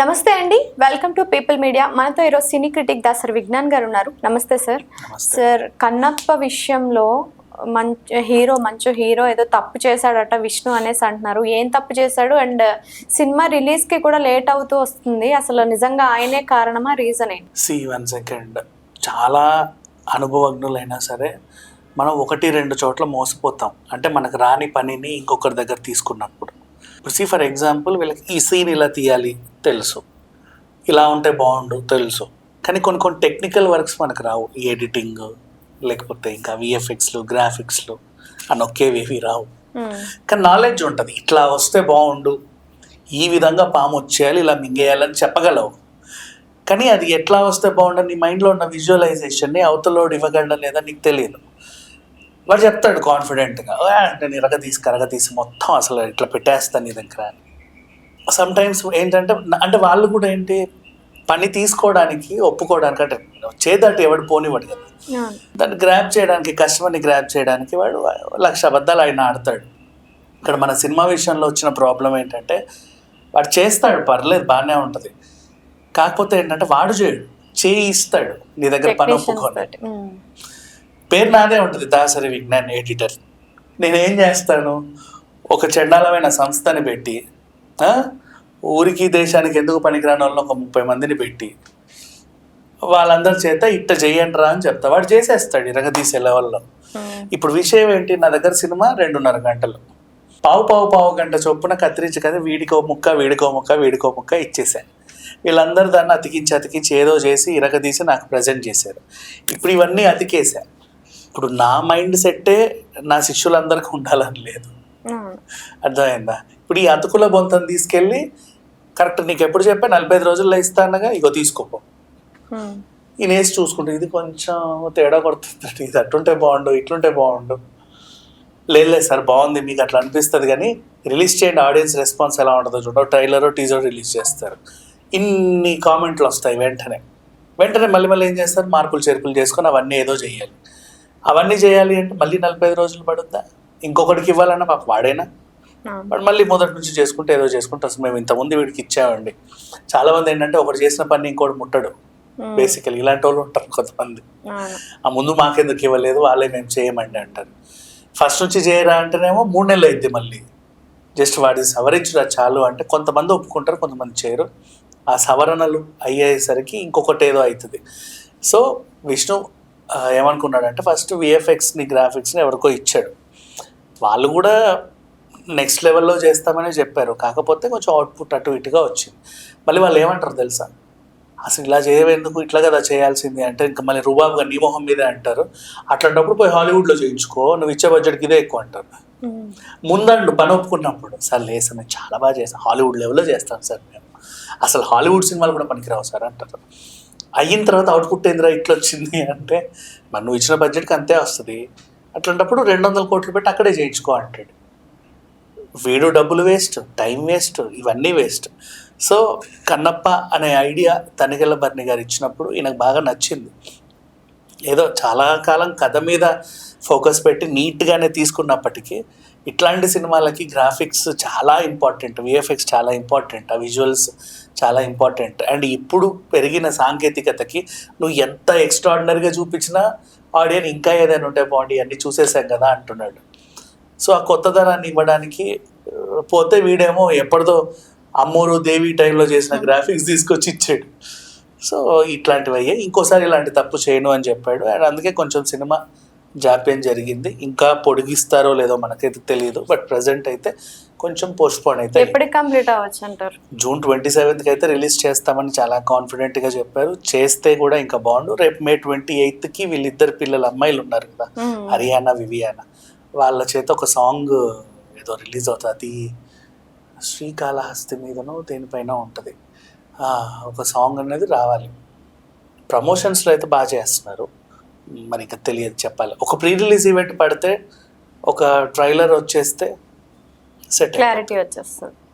నమస్తే అండి. Welcome to people media మనతో ఈరోజు సినీ క్రిటిక్ దాసరి విజ్ఞాన్ గారు ఉన్నారు. నమస్తే సార్. సార్ కన్నప్ప విషయంలో మంచి హీరో మంచి హీరో ఏదో తప్పు చేశాడట విష్ణు అనేసి అంటున్నారు. ఏం తప్పు చేశాడు? అండ్ సినిమా రిలీజ్కి కూడా లేట్ అవుతూ వస్తుంది. అసలు నిజంగా ఆయనే కారణమా రీజన్ ఏంటి? సి వన్ సెకండ్ చాలా అనుభవజ్ఞులైనా సరే మనం ఒకటి రెండు చోట్ల మోసపోతాం. అంటే మనకు రాని పనిని ఇంకొకరి దగ్గర తీసుకున్నప్పుడు. సి ఫర్ ఎగ్జాంపుల్ వీళ్ళకి ఈ సీన్ ఇలా తీయాలి తెలుసు. ఇలా ఉంటే బాగుండు తెలుసు. కానీ కొన్ని కొన్ని టెక్నికల్ వర్క్స్ మనకు రావు. ఈ ఎడిటింగ్ లేకపోతే ఇంకా విఎఫ్ఎక్స్లు గ్రాఫిక్స్లు అని ఒకేవేవి రావు. కానీ నాలెడ్జ్ ఉంటుంది. ఇట్లా వస్తే బాగుండు. ఈ విధంగా పాము వచ్చేయాలి ఇలా మింగేయాలని చెప్పగలవు. కానీ అది ఎట్లా వస్తే బాగుండదు నీ మైండ్లో ఉన్న విజువలైజేషన్ని అవతలోడు ఇవ్వగలడం లేదా నీకు తెలియదు. వాడు చెప్తాడు కాన్ఫిడెంట్గా నేను ఇరగ తీసి కరగ తీసి మొత్తం అసలు ఇట్లా పెట్టేస్తాను నీ దగ్గర సమ్ టైమ్స్ ఏంటంటే అంటే వాళ్ళు కూడా ఏంటి పని తీసుకోవడానికి ఒప్పుకోవడానికి అంటే చేదట్టు ఎవడు పోనివాడు కదా. దాన్ని గ్రాప్ చేయడానికి కస్టమర్ని గ్రాప్ చేయడానికి వాడు లక్ష అబద్ధాలు ఆయన ఆడతాడు. ఇక్కడ మన సినిమా విషయంలో వచ్చిన ప్రాబ్లం ఏంటంటే వాడు చేస్తాడు పర్లేదు బాగానే ఉంటుంది. కాకపోతే ఏంటంటే వాడు చేయడు చేయి ఇస్తాడు నీ దగ్గర పని ఒప్పుకొని. పేరు నాదే ఉంటుంది దాసరి విజ్ఞాన్ ఎడిటర్. నేనేం చేస్తాను? ఒక చండాలమైన సంస్థని పెట్టి ఊరికి దేశానికి ఎందుకు పనికిరాని వాళ్ళని ఒక ముప్పై మందిని పెట్టి వాళ్ళందరి చేత ఇట్ట చెయ్యండి రా అని చెప్తా. వాడు చేసేస్తాడు ఇరగదీసే లెవెల్లో. ఇప్పుడు విషయం ఏంటి? నా దగ్గర సినిమా రెండున్నర గంటలు. పావు పావు పావు గంట చొప్పున కత్తిరించి కదా వీడికో ముక్క వీడికో ముక్క వీడికో ముక్క ఇచ్చేసాను వీళ్ళందరూ దాన్ని అతికించి అతికించి ఏదో చేసి ఇరగదీసి నాకు ప్రజెంట్ చేశారు. ఇప్పుడు ఇవన్నీ అతికేసా. ఇప్పుడు నా మైండ్ సెట్టే నా శిష్యులందరికీ ఉండాలని లేదు. అర్థమైందా? ఇప్పుడు ఈ అతుకుల బొంతను తీసుకెళ్ళి కరెక్ట్ నీకు ఎప్పుడు చెప్పా? నలభై ఐదు రోజుల్లో ఇస్తానగా ఇగో తీసుకోపో. ఈ నేసి చూసుకుంటే ఇది కొంచెం తేడా కొడుతుంది ఇది అట్టుంటే బాగుండు ఇట్లుంటే బాగుండు. లేదు లేదు సార్ బాగుంది మీకు అట్లా అనిపిస్తుంది కానీ రిలీజ్ చేయండి ఆడియన్స్ రెస్పాన్స్ ఎలా ఉంటుందో చూడ ట్రైలర్ టీజర్ రిలీజ్ చేస్తారు. ఇన్ని కామెంట్లు వస్తాయి వెంటనే. వెంటనే మళ్ళీ మళ్ళీ ఏం చేస్తారు? మార్పులు చేర్పులు చేసుకొని అవన్నీ ఏదో చేయాలి. అవన్నీ చేయాలి అంటే మళ్ళీ నలభై ఐదు రోజులు పడుద్దా? ఇంకొకటికి ఇవ్వాలన్నా మాకు వాడేనా? వాడు మళ్ళీ మొదటి నుంచి చేసుకుంటే ఏదో చేసుకుంటే అసలు మేము ఇంతకుముందు వీడికి ఇచ్చామండి. చాలా మంది ఏంటంటే ఒకటి చేసిన పని ఇంకోటి ముట్టడు. బేసికల్ ఇలాంటి వాళ్ళు ఉంటారు కొంతమంది. ఆ. ముందు మాకెందుకు ఇవ్వలేదు? వాళ్ళే మేము చేయమండి అంటారు. ఫస్ట్ నుంచి చేయరా అంటేనేమో మూడు నెలలు అయింది మళ్ళీ. జస్ట్ వాడిని సవరించురా చాలు అంటే కొంతమంది ఒప్పుకుంటారు కొంతమంది చేయరు. ఆ సవరణలు అయ్యేసరికి ఇంకొకటి ఏదో అవుతుంది. సో విష్ణు ఏమనుకున్నాడంటే ఫస్ట్ విఎఫ్ఎక్స్ని గ్రాఫిక్స్ని ఎవరికో ఇచ్చాడు. వాళ్ళు కూడా నెక్స్ట్ లెవెల్లో చేస్తామని చెప్పారు. కాకపోతే కొంచెం అవుట్పుట్ అటు ఇటుగా వచ్చింది. మళ్ళీ వాళ్ళు ఏమంటారు తెలుసా? అసలు ఇలా చేయవేందుకు ఇట్లా కదా చేయాల్సింది అంటే ఇంకా మళ్ళీ రుబాబుగా నీ మొహం మీదే అంటారు. అట్లాంటప్పుడు పోయి హాలీవుడ్లో చేయించుకో నువ్వు ఇచ్చే బడ్జెట్కి ఇదే ఎక్కువ అంటారు. ముందండు పని ఒప్పుకున్నప్పుడు సార్ లేదు సార్ మేము చాలా బాగా చేస్తాం. హాలీవుడ్ లెవెల్లో చేస్తాం సార్ మేము. అసలు హాలీవుడ్ సినిమాలు కూడా పనికిరావు సార్ అంటారు. అయిన తర్వాత అవుట్పుట్ ఏందిరా ఇట్లా వచ్చింది అంటే మరి నువ్వు ఇచ్చిన బడ్జెట్కి అంతే వస్తుంది. అట్లాంటప్పుడు రెండు వందల కోట్లు పెట్టి అక్కడే చేయించుకో అంటాడు. వీడు డబ్బులు వేస్ట్ టైం వేస్ట్ ఇవన్నీ వేస్ట్. సో కన్నప్ప అనే ఐడియా తనికెళ్ళ భరణి గారు ఇచ్చినప్పుడు ఈయనకు బాగా నచ్చింది. ఏదో చాలా కాలం కథ మీద ఫోకస్ పెట్టి నీట్గానే తీసుకున్నప్పటికీ ఇట్లాంటి సినిమాలకి గ్రాఫిక్స్ చాలా ఇంపార్టెంట్ విఎఫ్ఎక్స్ చాలా ఇంపార్టెంట్ ఆ విజువల్స్ చాలా ఇంపార్టెంట్. అండ్ ఇప్పుడు పెరిగిన సాంకేతికతకి నువ్వు ఎంత ఎక్స్ట్రాడినరీగా చూపించినా ఆడియన్ ఇంకా ఏదైనా ఉంటే బాగుండి అన్ని చూసేసాం కదా అంటున్నాడు. సో ఆ కొత్తదరాన్ని ఇవ్వడానికి పోతే వీడేమో ఎప్పటిదో అమ్మోరు దేవి టైంలో చేసిన గ్రాఫిక్స్ తీసుకొచ్చి ఇచ్చాడు. సో ఇట్లాంటివి అయ్యాయి ఇంకోసారి ఇలాంటి తప్పు చేయను అని చెప్పాడు. అండ్ అందుకే కొంచెం సినిమా జాప్యం జరిగింది. ఇంకా పొడిగిస్తారో లేదో మనకైతే తెలియదు బట్ ప్రజెంట్ అయితే కొంచెం పోస్ట్పోన్ అయితే. ఎప్పటికి కంప్లీట్ అవ్వచ్చు అంటారు? జూన్ ట్వంటీ సెవెంత్కి అయితే రిలీజ్ చేస్తామని చాలా కాన్ఫిడెంట్గా చెప్పారు. చేస్తే కూడా ఇంకా బాగుండు. రేపు మే ట్వంటీ ఎయిత్కి వీళ్ళిద్దరు పిల్లలు అమ్మాయిలు ఉన్నారు కదా. హరియానా వివియానా. వాళ్ళ చేత ఒక సాంగ్ ఏదో రిలీజ్ అవుతుంది. అది శ్రీకాళహస్తి మీదనో దేనిపైన ఉంటుంది. ఒక సాంగ్ అనేది రావాలి. ప్రమోషన్స్లో అయితే బాగా చేస్తున్నారు. మరి ఇంకా తెలియదు చెప్పాలి. ఒక ప్రీ రిలీజ్ ఈవెంట్ పడితే ఒక ట్రైలర్ వచ్చేస్తే సెట్ క్లారిటీ వచ్చేస్తుంది.